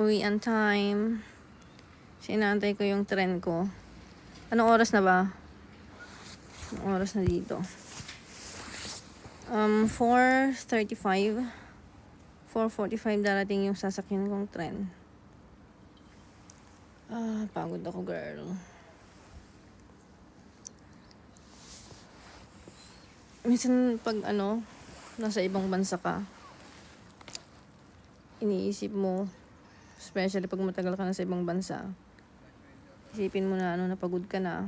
Uwian time. Sinantay ko yung tren ko. Anong oras na ba? Anong oras na dito? Um, 4.35. 4.45 darating yung sasakyan kong tren. Ah, pagod ako, girl. Minsan, pag ano, nasa ibang bansa ka, iniisip mo, especially pag matagal ka na sa ibang bansa, isipin mo na ano, napagod ka na.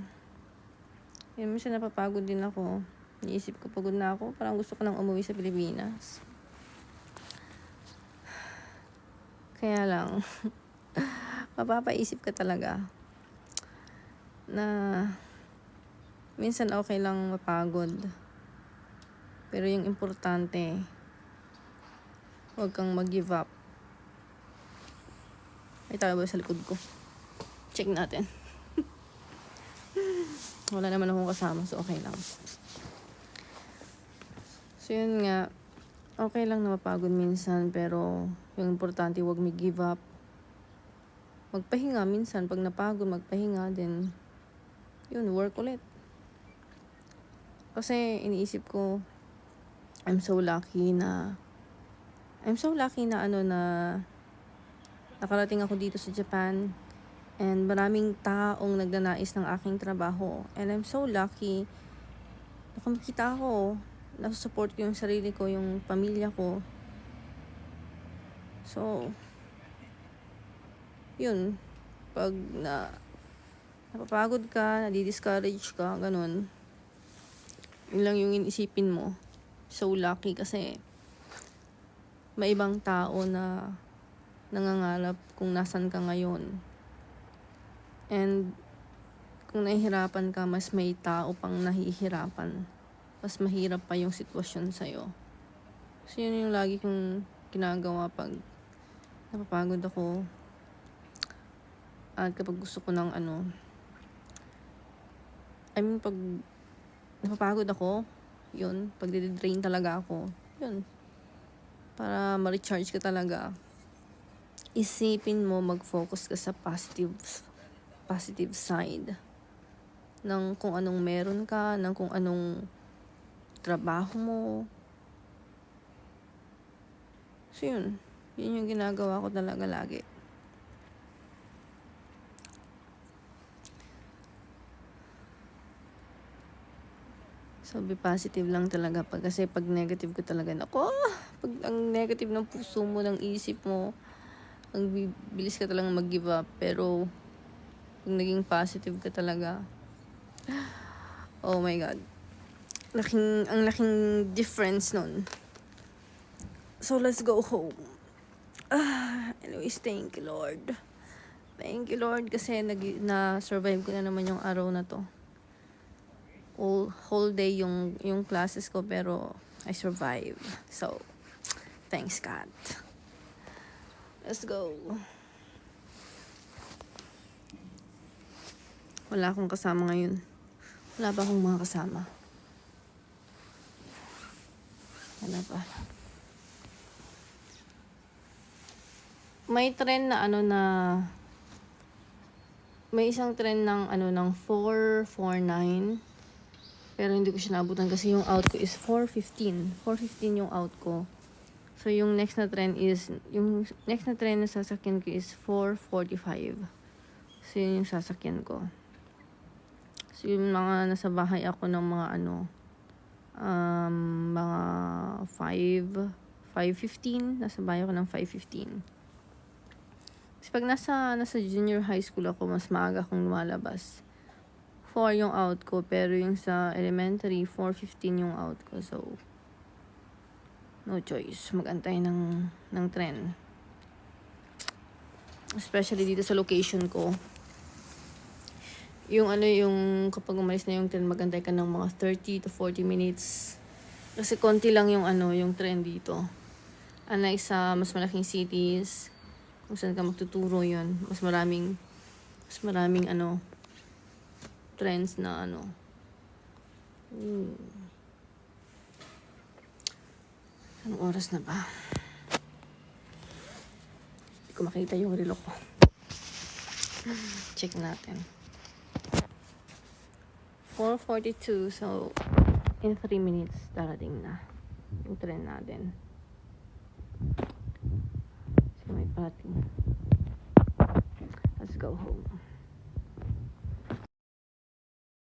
Yun, minsan napapagod din ako. Iniisip ko, pagod na ako. Parang gusto ko nang umuwi sa Pilipinas. Kaya lang, mapapaisip ka talaga na minsan okay lang mapagod. Pero yung importante, huwag kang mag-give up. May tao ba sa likod ko? Check natin. Wala naman akong kasama, so okay lang. So yun nga, okay lang na mapagod minsan, pero yung importante, huwag may give up. Magpahinga minsan, pag napagod, magpahinga, then yun, work ulit. Kasi iniisip ko, I'm so lucky na I'm so lucky na ano na nakarating ako dito sa Japan and maraming taong nagnanais ng aking trabaho. And I'm so lucky na kumikita ako nasusupport ko yung sarili ko yung pamilya ko. So yun. Pag na napapagod ka nadi-discourage ka ganun. Yun lang yung inisipin mo. So lucky kasi may ibang tao na nangangarap kung nasan ka ngayon. And kung nahihirapan ka, mas may tao pang nahihirapan. Mas mahirap pa yung sitwasyon sa'yo. So yun yung lagi kong ginagawa pag napapagod ako. At kapag gusto ko ng ano, I mean pag napapagod ako, yun, pag drain talaga ako, yun, para ma-recharge ka talaga, isipin mo mag-focus ka sa positive positive side ng kung anong meron ka, ng kung anong trabaho mo. So yun, yun yung ginagawa ko talaga lagi. So, be positive lang talaga. Pag, kasi pag negative ko talaga, nako, pag ang negative ng puso mo, ng isip mo, ang bilis ka talagang mag-give up. Pero, pag naging positive ka talaga, oh my God. Laking, ang laking difference nun. So, let's go home. Ah, anyways, thank you, Lord. Thank you, Lord, kasi nag, na-survive ko na naman yung araw na to whole, whole day yung, yung classes ko pero I survive. So, thanks God. Let's go. Wala akong kasama ngayon. Wala pa akong mga kasama. Wala pa. May trend na ano na may isang trend ng ano ng 449 pero hindi ko siya naabutan kasi yung out ko is 415. 415 yung out ko. So yung next na trend is, yung next na trend na sasakyan ko is 445. So yun yung sasakyan ko. So yung mga nasa bahay ako ng mga ano, um, mga 5, 515. Nasa bahay ako ng 515. Kasi pag nasa, nasa junior high school ako, mas maaga akong lumalabas. 4 yung out ko, pero yung sa elementary, 4.15 yung out ko. So, no choice. Magantay ng, ng tren. Especially dito sa location ko. Yung ano, yung kapag umalis na yung tren, magantay ka ng mga 30 to 40 minutes. Kasi konti lang yung ano, yung tren dito. Unlike sa mas malaking cities, kung saan ka magtuturo yun, mas maraming, mas maraming ano, trends na ano. Hmm. Anong oras na ba? Hindi ko makita yung relo ko. Check natin. 4.42. So, in 3 minutes, darating na yung tren natin. So, may parating. Let's go home.